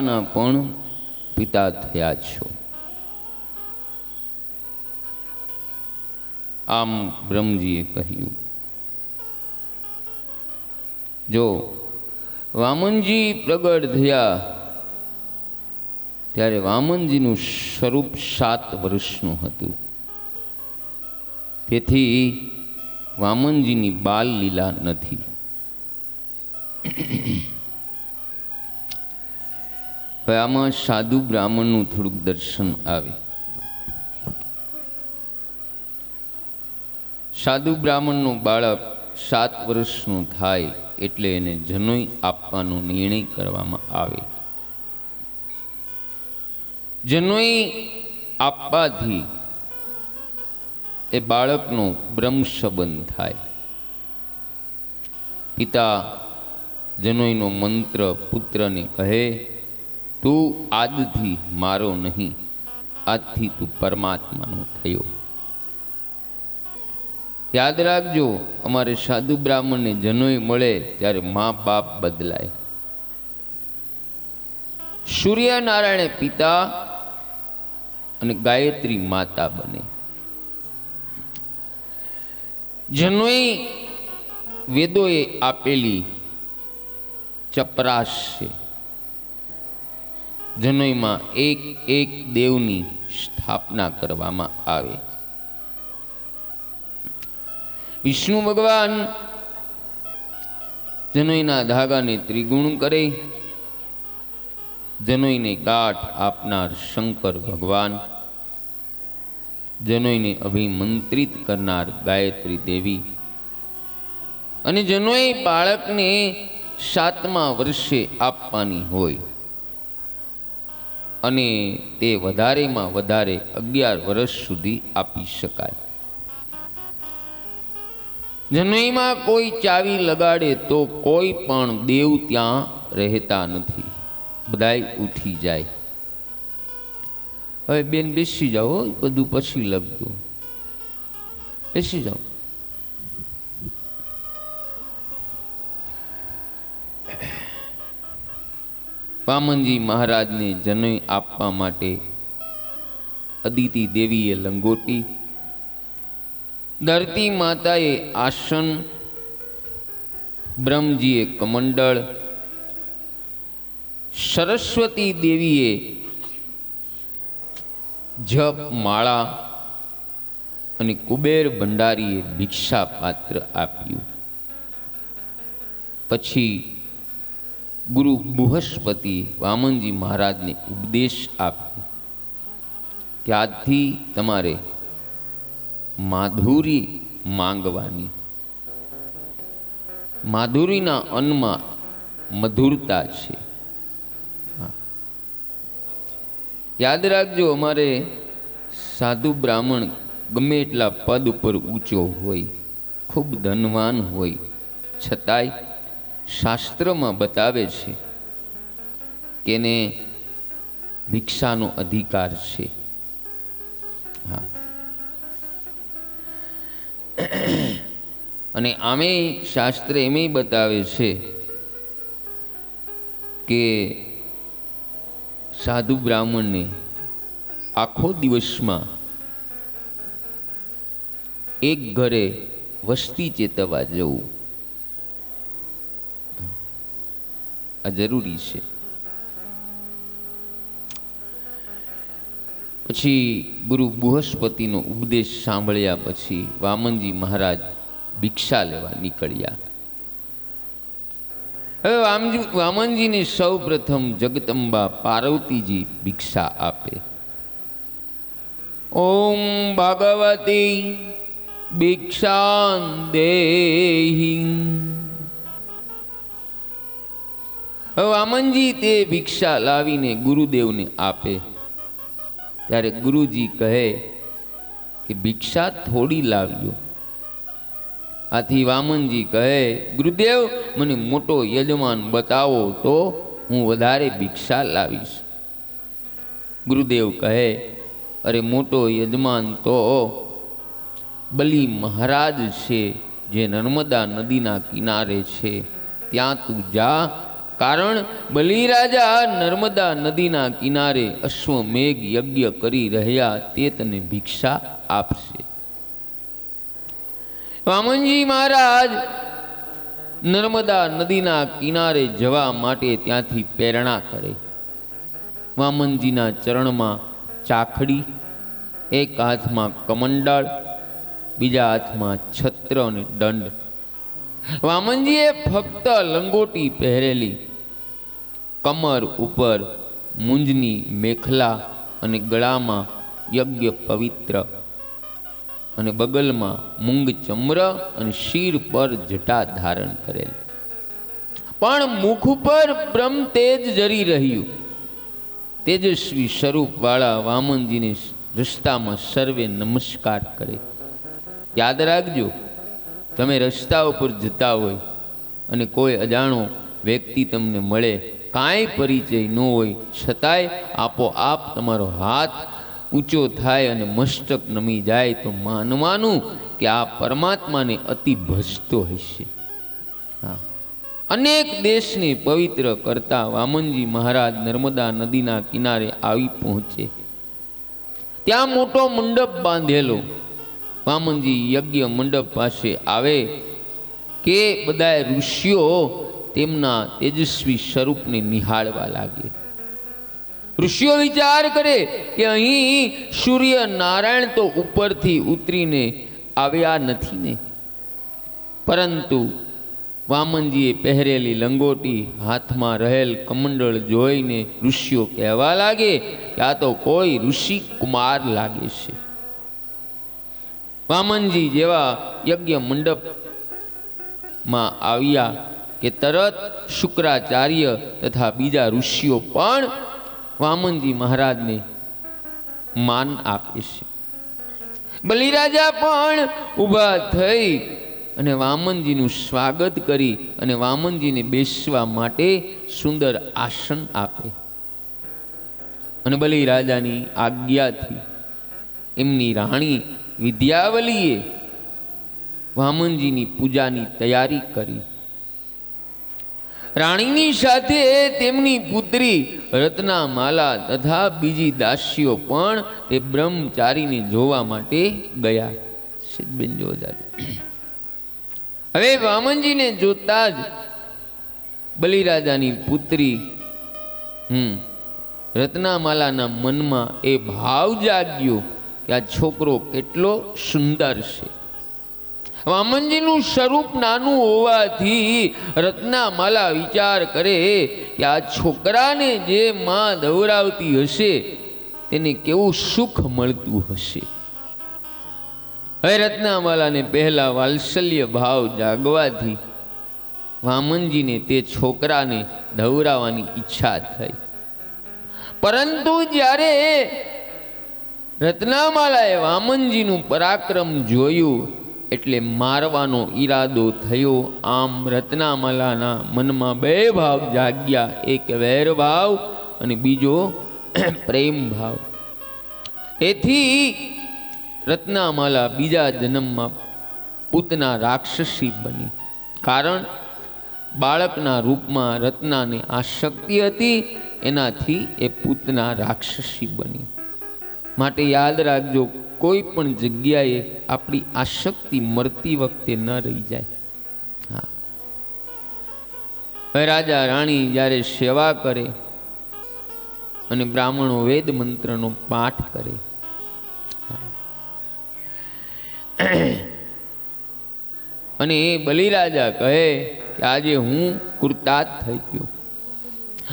ના પણ પિતા થયા છો. આમ બ્રહ્મજીએ કહ્યું, જો વામનજી પ્રગટ થયા, ત્યારે વામનજીનું સ્વરૂપ સાત વર્ષનું હતું. તેથી વામનજીની બાલ લીલા નથી. હવે આમાં સાધુ બ્રાહ્મણનું થોડુંક દર્શન આવે. સાધુ બ્રાહ્મણનું બાળક સાત વર્ષનું થાય એટલે એને જનોઈ આપવાનો નિર્ણય કરવામાં આવે. જનોઈ આપવાથી એ બાળકનો બ્રહ્મ સંબંધ થાય. પિતા જનોઈનો મંત્ર પુત્રને કહે તું આજથી મારો નહીં, આજથી તું પરમાત્માનો થયો. યાદ રાખજો, અમારે સાધુ બ્રાહ્મણને જનોય મળે ત્યારે મા બાપ બદલાય. સૂર્યનારાયણ પિતા અને ગાયત્રી માતા બને. જનોય વેદોએ આપેલી ચપરાશ છે. જનોઈમાં એક એક દેવની સ્થાપના કરવામાં આવે. વિષ્ણુ ભગવાન જનોઈના ધાગાને ત્રિગુણ કરે. જનોઈને ગાંઠ આપનાર શંકર ભગવાન. જનોઈને અભિમંત્રિત કરનાર ગાયત્રી દેવી. અને જનોઈ બાળકને સાતમા વર્ષે આપવાની હોય. અને તે વધારેમાં વધારે અગિયાર વર્ષ સુધી આપી શકાય. જનોઈમાં કોઈ ચાવી લગાડે તો કોઈ પણ દેવ ત્યાં રહેતા નથી. બધાય ઉઠી જાય. હવે બેન બેસી જાઓ બધું પછી લખજો. બેસી જાઓ. વામનજી મહારાજને જનોઈ આપવા માટે અદિતિ દેવીએ લંગોટી ધરતી માતાએ આસન, બ્રહ્મજીએ કમંડળ, સરસ્વતી દેવીએ જપ માળા અને કુબેર ભંડારીએ ભિક્ષા પાત્ર આપ્યું. પછી ગુરુ બૃહસ્પતિ વામનજી મહારાજને ઉપદેશ આપ્યો કે આજથી તમારે માધુરી માંગવાની. માધુરીના અન્નમાં મધુરતા છે. યાદ રાખજો, અમારે સાધુ બ્રાહ્મણ ગમે એટલા પદ ઉપર ઊંચો હોય, ખૂબ ધનવાન હોય, છતાંય શાસ્ત્રમાં બતાવે છે કે એને ભિક્ષાનો અધિકાર છે. હા. અને આમે શાસ્ત્ર એમ બતાવે છે કે સાધુ બ્રાહ્મણને આખો દિવસમાં એક ઘરે વસ્તી ચેતવા જવું આ જરૂરી છે. પછી ગુરુ બૃહસ્પતિનો ઉપદેશ સાંભળ્યા પછી વામનજી મહારાજ ભિક્ષા લેવા નીકળ્યા. હવે વામનજીને સૌ પ્રથમ જગદંબા પાર્વતીજી ભિક્ષા આપે. ઓમ ભગવતી ભિક્ષાન દેહી. વામનજી તે ભિક્ષા લાવીને ગુરુદેવને આપે. ત્યારે ગુરુજી કહે કે ભિક્ષા થોડી લાવ્યો આથી વામનજી કહે, ગુરુદેવ, મને મોટો યજમાન બતાવો તો હું વધારે ભિક્ષા લાવીશ. ગુરુદેવ કહે, અરે મોટો યજમાન તો બલી મહારાજ છે, જે નર્મદા નદીના કિનારે છે. ત્યાં તું જા કારણ બલિરાજા નર્મદા નદીના કિનારે અશ્વમેઘ યજ્ઞ કરી રહ્યા તે તને ભિક્ષા આપશે. વામનજી મહારાજ નર્મદા નદીના કિનારે જવા માટે ત્યાંથી પ્રેરણા કરે. વામનજીના ચરણમાં ચાખડી, એક હાથમાં કમંડળ, બીજા હાથમાં છત્ર અને દંડ. વામનજીએ ફક્ત લંગોટી પહેરેલી કમર ઉપર મુંજની મેખલા અને ગળામાં યજ્ઞ પવિત્ર અને બગલમાં મૂંગ ચમ્ર અને શીર પર જટા ધારણ કરેલ. પણ મુખ પર બ્રહ્મ તેજ જરી રહ્યું. તેજસ્વી સ્વરૂપવાળા વામનજીને રસ્તામાં સર્વે નમસ્કાર કરે. યાદ રાખજો, તમે રસ્તા ઉપર જતા હોય અને કોઈ અજાણો વ્યક્તિ તમને મળે, કાંઈ પરિચય ન હોય, છતાંય આપોઆપ તમારો હાથ ઊંચો થાય અને મસ્તક નમી જાય તો માનવાનું કે આ પરમાત્માને અતિ ભજતો હશે. હા. અનેક દેશને પવિત્ર કરતા વામનજી મહારાજ નર્મદા નદીના કિનારે આવી પહોંચે. ત્યાં મોટો મંડપ બાંધેલો. વામનજી યજ્ઞ મંડપ પાસે આવે કે બધા ઋષિઓ તેમના તેજસ્વી સ્વરૂપને નિહાળવા લાગે. ઋષિઓ વિચાર કરે કે અહીં સૂર્ય નારાયણ તો ઉપરથી ઉતરીને આવ્યા નથી ને. પરંતુ વામનજીએ પહેરેલી લંગોટી હાથમાં રહેલ કમંડળ જોઈને ઋષિઓ કહેવા લાગે કે આ તો કોઈ ઋષિ કુમાર લાગે છે. વામનજી જેવા યજ્ઞ મંડપમાં આવ્યા કે તરત શુક્રાચાર્ય તથા બીજા ઋષિઓ પણ વામનજી મહારાજને માન આપે છે. બલિરાજા પણ ઊભા થઈ અને વામનજીનું સ્વાગત કરી અને વામનજીને બેસવા માટે સુંદર આસન આપે. અને બલિરાજાની આજ્ઞાથી એમની રાણી વિદ્યાવલીએ વામનજીની પૂજાની તૈયારી કરી. રાણીની સાથે તેમની પુત્રી રત્નામાલા તથા બીજી દાસીઓ પણ તે બ્રહ્મચારીને જોવા માટે ગયા. સિદ્ધબેન જોરદાર હવે વામનજીને જોતા જ બલિરાજાની પુત્રી, હમ, રત્નામાલાના મનમાં એ ભાવ જાગ્યો કે આ છોકરો કેટલો સુંદર છે. વામનજીનું સ્વરૂપ નાનું હોવાથી રત્નામાલા વિચાર કરે કે આ છોકરાને જે માં દવરાવતી હશે, તેને કેવું સુખ મળતું હશે. હવે રત્નામાલાને પહેલા વાત્સલ્ય ભાવ જાગવાથી વામનજીને તે છોકરાને દવરાવવાની ઈચ્છા થઈ. પરંતુ જ્યારે રત્નામાલાએ વામનજીનું પરાક્રમ જોયું એટલે મારવાનો ઈરાદો થયો. આમ રત્નામાલાના મનમાં બે ભાવ જાગ્યા. એક વૈર ભાવ અને બીજો પ્રેમ ભાવ. તેથી રત્નામાલા બીજા જન્મમાં પૂતના રાક્ષસી બની. કારણ બાળકના રૂપમાં રત્નાને આ શક્તિ હતી, એનાથી એ પૂતના રાક્ષસી બની. માટે યાદ રાખજો કોઈ પણ જગ્યાએ આપણી આસક્તિ મરતી વખતે ન રહી જાય. હા. રાજા રાણી જ્યારે સેવા કરે અને બ્રાહ્મણો વેદ મંત્રનો પાઠ કરે. અને એ બલિરાજા કહે કે આજે હું કૃતાર્થ થઈ ગયો.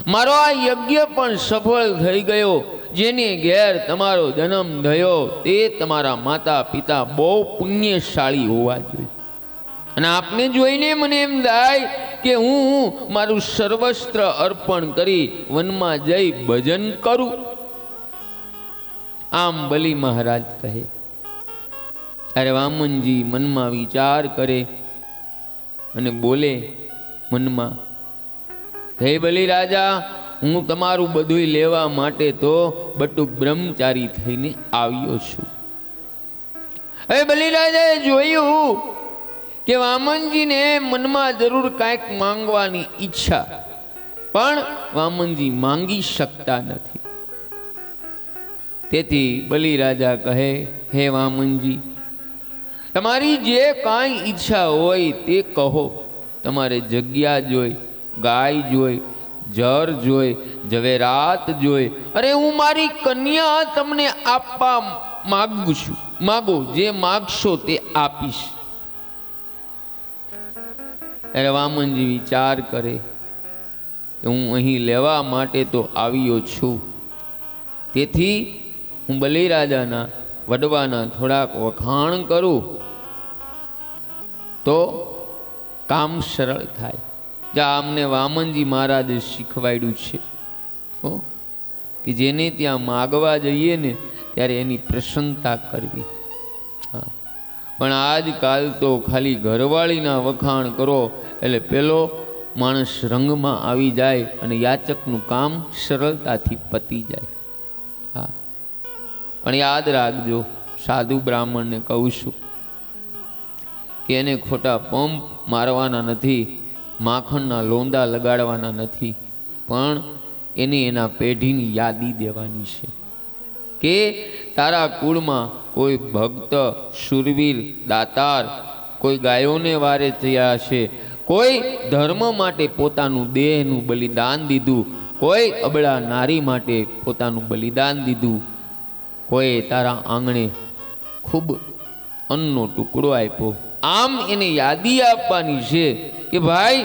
મારો આ યજ્ઞ પણ સફળ થઈ ગયો. જેની ઘેર તમારો જન્મ થયો તે તમારા માતા પિતા બહુ પુણ્યશાળી હોવા જોઈએ. અને આપને જોઈને મને એમ થાય કે હું મારું સર્વસ્ત્ર અર્પણ કરી વનમાં જઈ ભજન કરું. આમ બલી મહારાજ કહે, અરે વામનજી, મનમાં વિચાર કરે અને બોલે મનમાં, હે બલી રાજા હું તમારું બધું લેવા માટે તો બટુક બ્રહ્મચારી થઈને આવ્યો છું. હવે બલિરાજાએ જોયું કે વામનજીને મનમાં જરૂર કાંઈક માંગવાની ઈચ્છા, પણ વામનજી માંગી શકતા નથી. તેથી બલિરાજા કહે, હે વામનજી, તમારી જે કાંઈ ઈચ્છા હોય તે કહો. તમારે જગ્યા જોઈ, ગાય જોઈ જર જોઈ, ઝવેરાત જોઈ. અરે હું મારી કન્યા તમને આપવા માગું છું. માગો, જે માગશો તે આપીશ. ત્યારે વામનજી વિચાર કરે કે હું અહીં લેવા માટે તો આવ્યો છું. તેથી હું બલિરાજાના વડવાના થોડાક વખાણ કરું તો કામ સરળ થાય. જ્યાં અમને વામનજી મહારાજે શીખવાડ્યું છે. હો? કે જેને ત્યાં માગવા જઈએ ને, ત્યારે એની પ્રસન્નતા કરવી. હા. પણ આજકાલ તો ખાલી ઘરવાળીના વખાણ કરો, એટલે પેલો માણસ રંગમાં આવી જાય અને યાચકનું કામ સરળતાથી પતી જાય. હા. પણ યાદ રાખજો, સાધુ બ્રાહ્મણને કહું છું કે એને ખોટા પંપ મારવાના નથી માખણના લોંદા લગાડવાના નથી, પણ એને એના પેઢીની યાદી દેવાની છે. કે તારા કુળમાં કોઈ ભક્ત, શુરવીર, દાતાર કોઈ ગાયોને વારે થયા છે, કોઈ ધર્મ માટે પોતાનું દેહનું બલિદાન દીધું, કોઈ અબળા નારી માટે પોતાનું બલિદાન દીધું કોઈ તારા આંગણે ખૂબ અન્નનો ટુકડો આપ્યો. આમ એને યાદી આપવાની છે કે ભાઈ,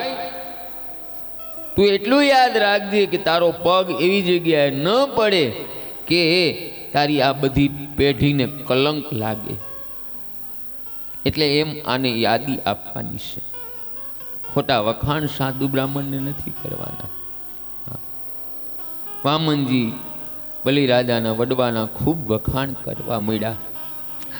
તું એટલું યાદ રાખજે કે તારો પગ એવી જગ્યાએ ન પડે કે તારી આ બધી પેઢીને કલંક લાગે. એટલે એમ આને યાદી આપવાની છે. ખોટા વખાણ સાધુ બ્રાહ્મણને નથી કરવાના. વામનજી, બલિરાજાના વડવાના ખૂબ વખાણ કરવા મળ્યા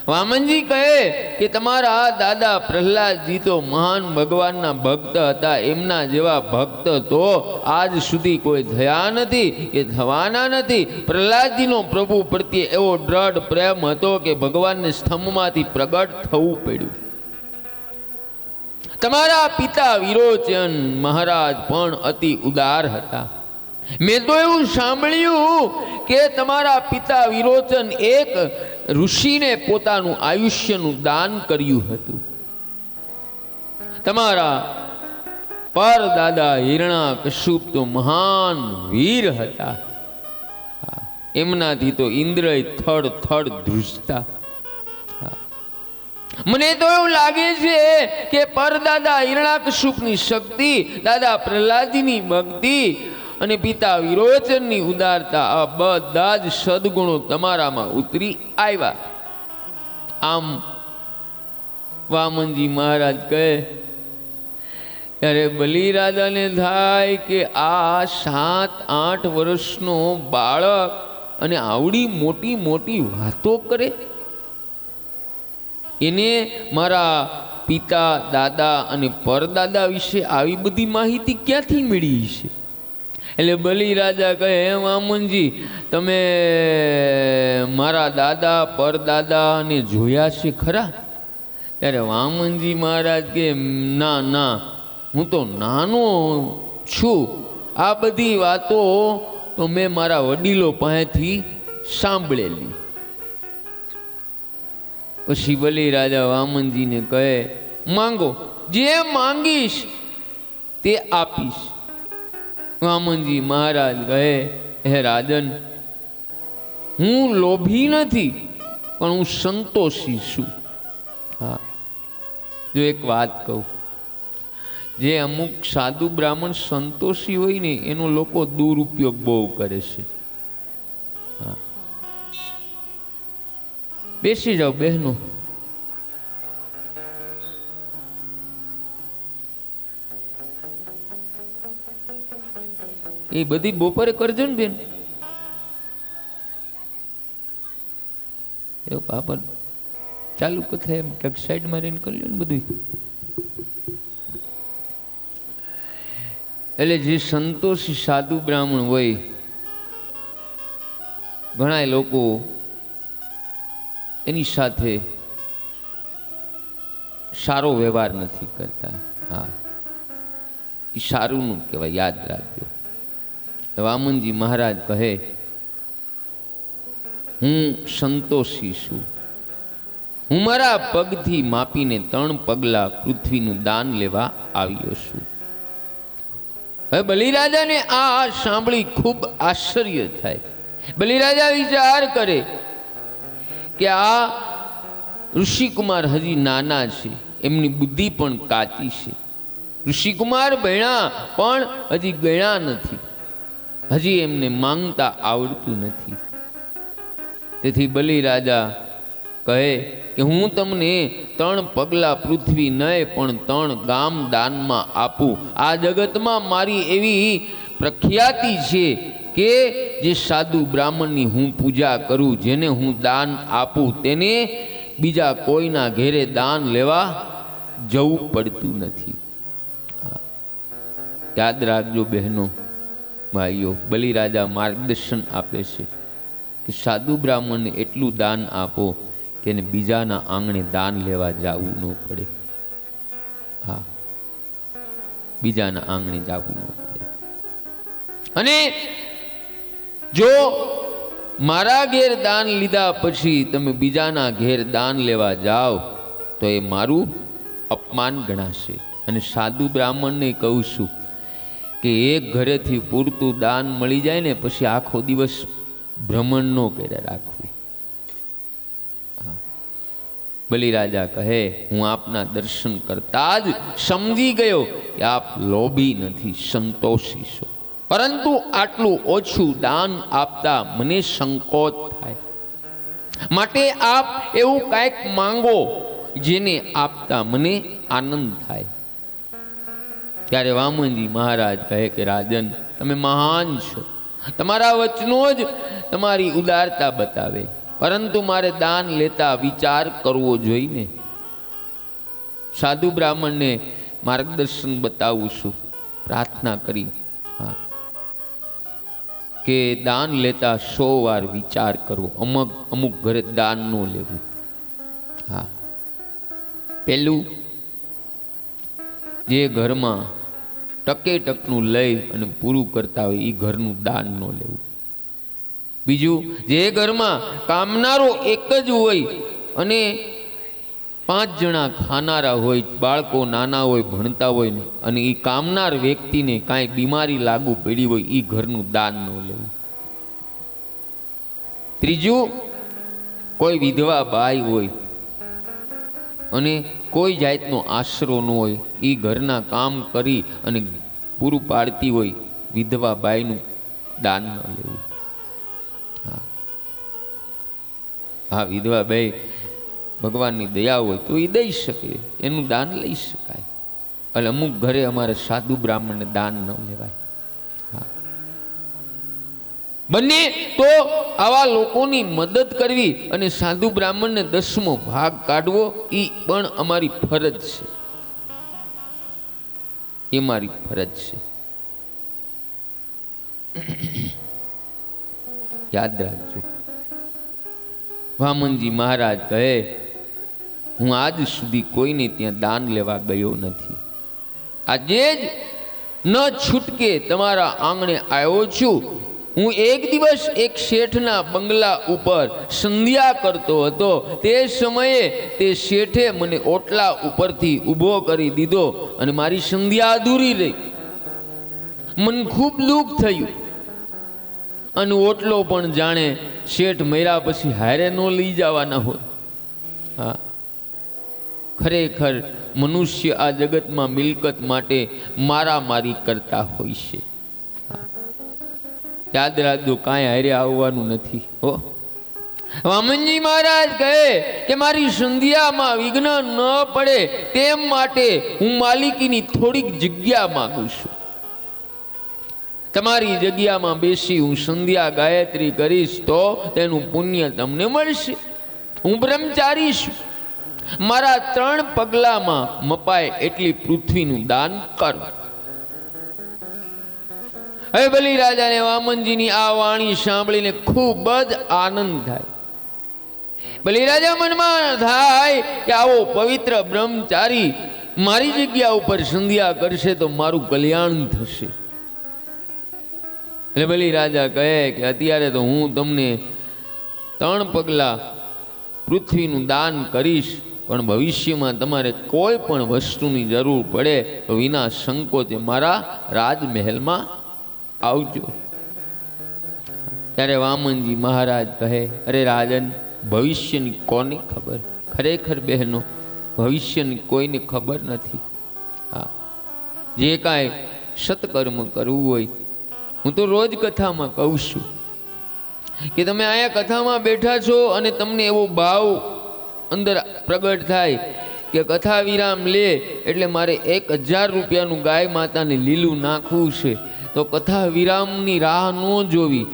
વામનજી કહે કે તમારા દાદા પ્રહલાદજી તો મહાન ભગવાનના ભક્ત હતા. એમના જેવા ભક્ત તો આજ સુધી કોઈ થયા નથી કે થવાના નથી. પ્રહલાદજીનો પ્રભુ પ્રત્યે એવો દ્રઢ પ્રેમ હતો કે ભગવાનને સ્તંભમાંથી પ્રગટ થવું પડ્યું. તમારા પિતા વિરોચન મહારાજ પણ અતિ ઉદાર હતા. મેં તો એવું સાંભળ્યું કે તમારા પિતા વિરોચન એક ઋષિને પોતાનું આયુષ્યનું દાન કર્યું હતું. તમારા પર દાદા હિરણા કશુપ તો મહાન વીર હતા. એમનાથી તો ઇન્દ્રય થડ થડ ધ્રુજતા. મને તો એવું લાગે છે કે પરદાદા હિરણાકશુપની શક્તિ દાદા પ્રહલાદીની ભક્તિ અને પિતા વિરોચનની ઉદારતા આ બધા જ સદગુણો તમારામાં ઉતરી આવ્યા. આમ વામનજી મહારાજ કહે ત્યારે બલિરાજાને થાય કે આ સાત આઠ વર્ષનો બાળક અને આવડી મોટી મોટી વાતો કરે? એને મારા પિતા, દાદા અને પરદાદા વિશે આવી બધી માહિતી ક્યાંથી મળી છે એટલે બલિરાજા કહે, હે વામનજી, તમે મારા દાદા, પરદાદાને જોયા છે ખરા? ત્યારે વામનજી મહારાજ કે, ના ના, હું તો નાનો છું. આ બધી વાતો તો મેં મારા વડીલો પાસેથી સાંભળેલી. પછી બલિ રાજા વામનજીને કહે, માંગો, જે માંગીશ તે આપીશ. વામનજી મહારાજ કહે, હે રાજન, હું લોભી નથી, પણ હું સંતોષી છું. હા. જો એક વાત કહું, જે અમુક સાધુ બ્રાહ્મણ સંતોષી હોય ને, એનો લોકો દુરુપયોગ બહુ કરે છે. હા. બેસી જાઓ બહેનો. એ બધી બપોરે કરજો ને બેન. એવું બાપર ચાલુ કથા એમ ક્યાંક સાઈડમાં રહીને કરી લ્યો ને બધું એટલે જે સંતોષી સાધુ બ્રાહ્મણ હોય ઘણા લોકો એની સાથે સારો વ્યવહાર નથી કરતા. હા. એ સારું નું કહેવાય, યાદ રાખજો. વામનજી મહારાજ કહે, હું સંતોષી છું. હું મારા પગથી માપીને ત્રણ પગલા પૃથ્વીનું દાન લેવા આવ્યો છું. હવે બલિરાજાને આ સાંભળી ખૂબ આશ્ચર્ય થાય. બલિરાજા વિચાર કરે કે આ ઋષિકુમાર હજી નાના છે, એમની બુદ્ધિ પણ કાચી છે. ઋષિકુમાર ભણ્યા પણ હજી ગણ્યા નથી. હજી એમને માંગતા આવડતું નથી. તેથી બલિરાજા કહે કે હું તમને ત્રણ પગલા પૃથ્વી નહીં પણ ત્રણ ગામ દાનમાં આપું. આ જગતમાં મારી એવી પ્રખ્યાતિ છે કે જે સાધુ બ્રાહ્મણની હું પૂજા કરું, જેને હું દાન આપું, તેને બીજા કોઈના ઘેરે દાન લેવા જવું પડતું નથી. યાદ રાખજો બહેનો. ભાઈઓ બલિરાજા માર્ગદર્શન આપે છે કે સાધુ બ્રાહ્મણને એટલું દાન આપો કે એને બીજાના આંગણે દાન લેવા જવું ન પડે. હા. બીજાના આંગણે જવું ન પડે. અને જો મારા ઘેર દાન લીધા પછી તમે બીજાના ઘેર દાન લેવા જાઓ, તો એ મારું અપમાન ગણાશે. અને સાધુ બ્રાહ્મણને કહું છું કે એક ઘરેથી પૂરતું દાન મળી જાય ને પછી આખો દિવસ ભ્રમણ ન કર્યા રાખવું. બલિરાજા કહે, હું આપના દર્શન કરતા જ સમજી ગયો કે આપ લોભી નથી, સંતોષી છો. પરંતુ આટલું ઓછું દાન આપતા મને સંકોચ થાય. માટે આપ એવું કાંઈક માંગો, જેને આપતા મને આનંદ થાય. ત્યારે વામનજી મહારાજ કહે કે, રાજન, તમે મહાન છો. તમારા વચનો જ તમારી ઉદારતા બતાવે. પરંતુ મારે દાન લેતા વિચાર કરવો જોઈને સાધુ બ્રાહ્મણને માર્ગદર્શન બતાવું છું. પ્રાર્થના કરી, હા, કે દાન લેતા સો વાર વિચાર કરવો. અમુક અમુક ઘરે દાન ન લેવું. હા. પેલું જે ઘરમાં ટકે ટકનું લઈ અને પૂરું કરતા હોય એ ઘરનું દાન ન લેવું. બીજું, જે ઘરમાં કામનારો એક જ હોય અને પાંચ જણા ખાનારા હોય, બાળકો નાના હોય, ભણતા હોય અને એ કામનાર વ્યક્તિને કાંઈ બીમારી લાગુ પડી હોય એ ઘરનું દાન ન લેવું. ત્રીજું, કોઈ વિધવા બાઈ હોય અને કોઈ જાતનો આશરો ન હોય એ ઘરના કામ કરી અને પૂરું પાડતી હોય વિધવા બાઈનું દાન ન લેવું. હા. હા, વિધવા બાઈ ભગવાનની દયા હોય તો એ દઈ શકે, એનું દાન લઈ શકાય. એટલે અમુક ઘરે અમારે સાધુ બ્રાહ્મણને દાન ન લેવાય. બંને તો આવા લોકોની મદદ કરવી અને સાધુ બ્રાહ્મણને દસમો ભાગ કાઢવો એ પણ અમારી ફરજ છે. એ મારી ફરજ છે. યાદ રાખજો. વામનજી મહારાજ કહે, હું આજ સુધી કોઈને ત્યાં દાન લેવા ગયો નથી. આજે જ ન છૂટકે તમારા આંગણે આવ્યો છું હું એક દિવસ એક શેઠના બંગલા ઉપર સંધ્યા કરતો હતો. તે સમયે તે શેઠે મને ઓટલા ઉપરથી ઊભો કરી દીધો અને મારી સંધ્યા અધૂરી રહી. મન ખૂબ દુઃખ થયું. અને ઓટલો પણ જાણે શેઠ મર્યા પછી હારે ન લઈ જવાના હોય. હા. ખરેખર મનુષ્ય આ જગતમાં મિલકત માટે મારામારી કરતા હોય છે. યાદ રાખજો, કાંઈ હારે આવવાનું નથી, હો. વામનજી મહારાજ કહે કે મારી સંધ્યામાં વિઘ્ન ન પડે તેમ માટે હું માલિકીની થોડીક જગ્યા માંગુ છું. તમારી જગ્યામાં બેસી હું સંધ્યા ગાયત્રી કરીશ તો તેનું પુણ્ય તમને મળશે. હું બ્રહ્મચારી છું. મારા ત્રણ પગલામાં મપાય એટલી પૃથ્વીનું દાન કર. હવે બલિરાજાને વામનજીની આ વાણી સાંભળીને ખૂબ જ આનંદ થાય. બલિરાજા મનમાં થાય કે આવો પવિત્ર બ્રહ્મચારી મારી જગ્યા ઉપર સંધ્યા કરશે તો મારું કલ્યાણ થશે. એટલે બલી રાજા કહે કે અત્યારે તો હું તમને ત્રણ પગલાં પૃથ્વીનું દાન કરીશ, પણ ભવિષ્યમાં તમારે કોઈ પણ વસ્તુની જરૂર પડે તો વિના સંકોચે મારા રાજમહેલમાં આવજો. ત્યારે વામનજી મહારાજ કહે, અરે રાજન, ભવિષ્યની કોની ખબર? ખરેખર બહેનો, ભવિષ્યની કોઈને ખબર નથી. હા. જે કાંઈ સત્કર્મ કરવું હોય, હું તો રોજ કથામાં કહું છું કે તમે અહીંયા કથામાં બેઠા છો અને તમને એવો ભાવ અંદર પ્રગટ થાય કે કથા વિરામ લે એટલે મારે એક હજાર રૂપિયાનું ગાય માતાને લીલું નાખવું છે. તો કથા વિરામની રાહ ન જોવી.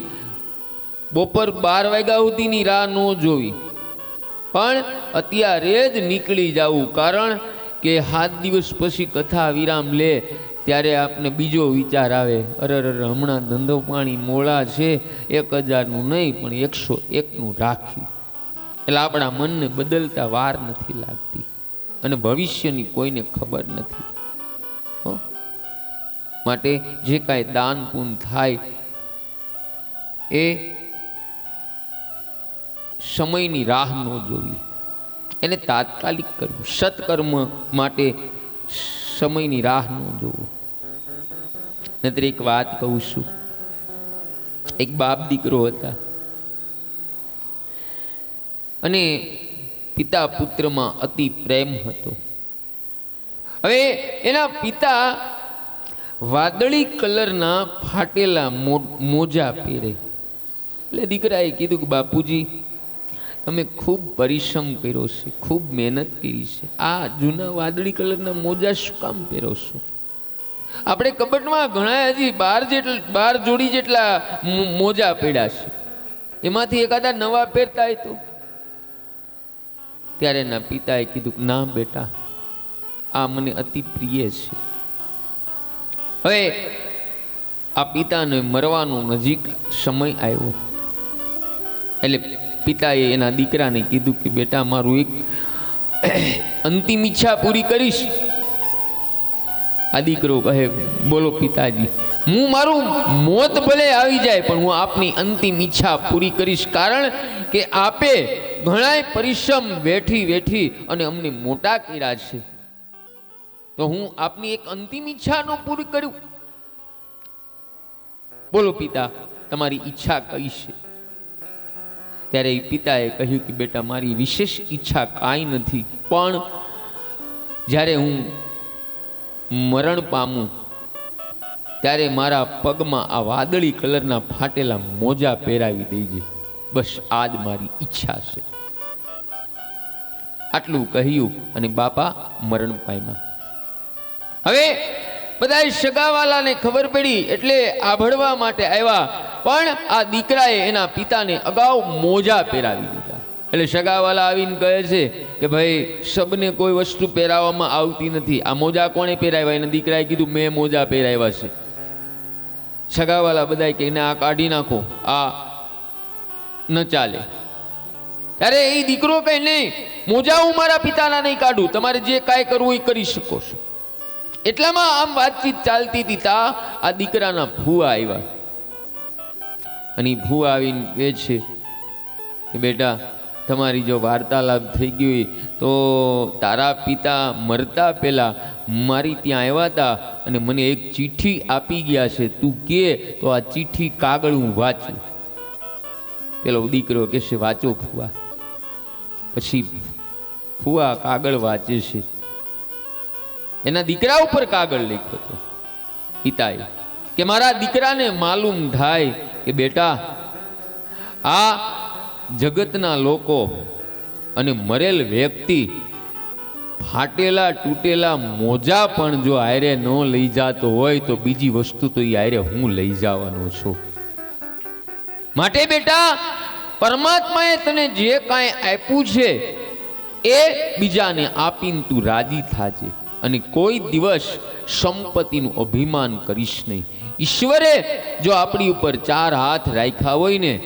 બપોર બાર વાગ્યા સુધીની રાહ ન જોવી. પણ અત્યારે જ નીકળી જવું. કારણ કે સાત દિવસ પછી કથા વિરામ લે, ત્યારે આપને બીજો વિચાર આવે. અરે હમણાં ધંધો પાણી મોળા છે, એક હજારનું નહીં, પણ એકસો એકનું રાખ્યું. એટલે આપણા મનને બદલતા વાર નથી લાગતી. અને ભવિષ્યની કોઈને ખબર નથી. હો? માટે જે કાંઈ દાન પૂન થાય એ સમયની રાહ ન જોવી. એને તાત્કાલિક કરવું, સત્કર્મ માટે સમયની રાહ ન જોવો. નતર એક વાત કહું છું. એક બાપ દીકરો હતા. અને પિતા પુત્રમાં અતિ પ્રેમ હતો. હવે એના પિતા વાદળી કલરના ફાટેલા મોજા પહેરે. એટલે દીકરાએ કીધું કે, બાપુજી, તમે ખૂબ પરિશ્રમ કર્યો છે, ખૂબ મહેનત કરી છે. આ જૂના વાદળી કલરના મોજા શું કામ પહેરો છો? આપણે કબટમાં ઘણા હજી બાર જેટલા બાર જોડી જેટલા મોજા પડ્યા છે. એમાંથી એકાદા નવા પહેરતા હોય તો? ત્યારે એના પિતાએ કીધું ના બેટા, આ મને અતિ પ્રિય છે. હવે, આ પિતાને મરવાનો નજીક સમય આવ્યો. એટલે પિતાએ એના દીકરાને કીધું કે, બેટા, મારું એક અંતિમ ઈચ્છા પૂરી કરીશ. આ દીકરો કહે, બોલો પિતાજી, હું મારું મોત ભલે આવી જાય, પણ હું આપની અંતિમ ઈચ્છા પૂરી કરીશ, કારણ કે આપે ઘણાય પરિશ્રમ વેઠી વેઠી અને અમને મોટા કર્યા છે. તો હું આપની એક અંતિમ ઈચ્છાનું પૂરી કર્યું બોલો પિતા, તમારી ઈચ્છા કઈ છે? ત્યારે પિતાએ કહ્યું કે બેટા, મારી વિશેષ ઈચ્છા કાંઈ નથી, પણ જ્યારે હું મરણ પામું, ત્યારે મારા પગમાં આ વાદળી કલરના ફાટેલા મોજા પહેરાવી દેજે. બસ આ જ મારી ઈચ્છા છે. આટલું કહ્યું અને બાપા મરણ પામ્યા. હવે બધા સગાવાલાને ખબર પડી એટલે આભળવા માટે આવ્યા. પણ આ દીકરાએ એના પિતાને અગાઉ મોજા પહેરાવી દીધા. એટલે સગાવાલા આવીને કહે છે કે ભાઈ, સબને કોઈ વસ્તુ પહેરાવવામાં આવતી નથી. આ મોજા કોણે પહેરાવ્યા? એના દીકરાએ કીધું, મેં મોજા પહેરાવ્યા છે. સગાવાલા બધા એને આ કાઢી નાખો. આ ન ચાલે. ત્યારે એ દીકરો કહે, નહીં મોજા હું મારા પિતાના નહીં કાઢું. તમારે જે કાંઈ કરવું એ કરી શકો છો. એટલામાં આમ વાતચીત ચાલતી હતી તા, આ દીકરાના ભૂવા આવ્યા અને ભૂવા આવીને કહે છે કે બેટા, તમારી જો વાર્તાલાપ થઈ ગઈ હોય, તો તારા પિતા મરતા પહેલાં મારી ત્યાં આવ્યા હતા અને મને એક ચિઠ્ઠી આપી ગયા છે. તું કે તો આ ચિઠ્ઠી કાગળ હું વાંચું. પેલો દીકરો કહેશે વાંચો ફુવા પછી ફુવા કાગળ વાંચે છે. એના દીકરા ઉપર કાગળ લખ્યો હતો. પિતાએ કે મારા દીકરાને માલુમ થાય કે બેટા, આ જગતના લોકો અને મરેલ વ્યક્તિ ફાટેલા તૂટેલા મોજા પણ જો આયરે ન લઈ જાતો હોય તો બીજી વસ્તુ તો એ આયરે હું લઈ જવાનો છું. માટે બેટા, પરમાત્માએ તને જે કાંઈ આપ્યું છે એ બીજાને આપીને તું રાજી થાજે. અને કોઈ દિવસ સંપત્તિનું અભિમાન કરીશ નહીં. ઈશ્વરે જો આપણી ઉપર ચાર હાથ રાખ્યા હોય ને,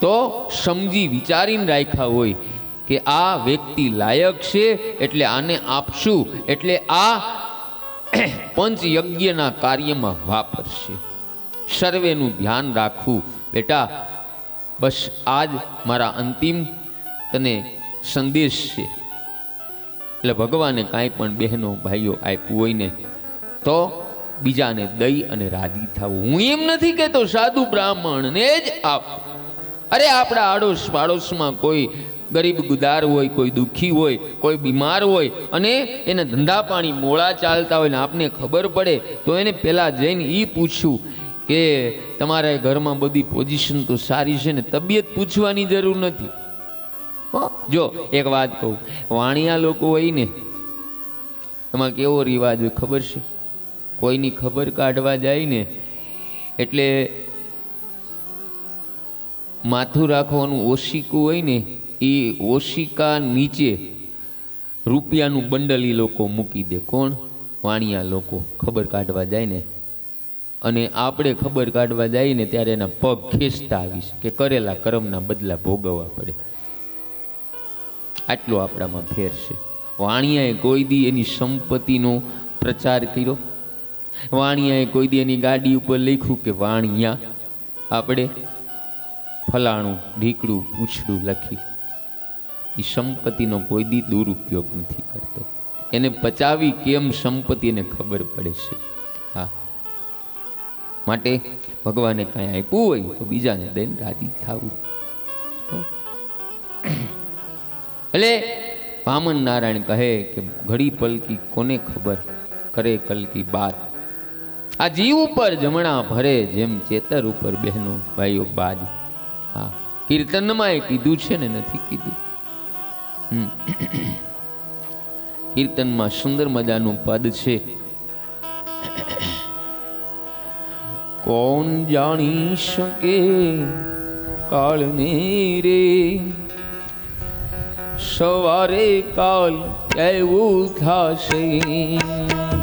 તો સમજી વિચારીને રાખ્યા હોય કે આ વ્યક્તિ લાયક છે એટલે આને આપશું, એટલે આ પંચ યજ્ઞના કાર્યમાં વાપરશે. સર્વેનું ધ્યાન રાખવું. બેટા, બસ આજ મારા અંતિમ તને સંદેશ છે. એટલે ભગવાને કાંઈ પણ બહેનો, ભાઈઓ આપ્યું હોય ને તો બીજાને દઈ અને રાજી થવું હું એમ નથી કહેતો, સાધુ બ્રાહ્મણને જ આપ. અરે આપણા આડોશ પાડોશમાં કોઈ ગરીબ ગુદાર હોય, કોઈ દુઃખી હોય, કોઈ બીમાર હોય, અને એને ધંધા પાણી મોડા ચાલતા હોય ને આપને ખબર પડે, તો એને પહેલાં જઈને એ પૂછ્યું કે તમારા ઘરમાં બધી પોઝિશન તો સારી છે ને, તબિયત પૂછવાની જરૂર નથી. જો એક વાત કહું, વાણિયા લોકો હોય ને, એમાં કેવો રિવાજ હોય ખબર છે? કોઈની ખબર કાઢવા જાય ને, એટલે માથું રાખવાનું ઓશિકું હોય ને, એ ઓશિકા નીચે રૂપિયાનું બંડલ એ લોકો મૂકી દે. કોણ? વાણિયા લોકો. ખબર કાઢવા જાય ને. અને આપણે ખબર કાઢવા જઈએ ને ત્યારે એના પગ ખેંચતા આવીશ કે કરેલા કર્મના બદલા ભોગવવા પડે. આટલો આપણામાં ફેર છે. વાણિયાએ કોઈ દી એની સંપત્તિનો પ્રચાર કર્યો? વાણિયાએ કોઈ દી એની ગાડી ઉપર લખ્યું કે વાણિયા, આપણે ફલાણું, ઢીકડું પૂછડું લખી. એ સંપત્તિનો કોઈ દી દુરુપયોગ નથી કરતો. એને પચાવી કેમ સંપત્તિ એને ખબર પડે છે? હા. માટે ભગવાને કાંઈ આપ્યું હોય તો બીજાને દઈને રાજી થવું. એટલે વામન નારાયણ કહે કે ઘડી પલકી કોને ખબર? કરે કલકી બાત આ જીવ ઉપર જમણા ભરે જેમ ચેતર ઉપર બહેનો ભાઈઓ બાજ. હા, કીર્તનમાં એ કીધું છે ને નથી કીધું. કીર્તનમાં સુંદર મજાનું પદ છે. કોણ જાણી શકે કાળને રે? સવારે કાલ કેવું થશે.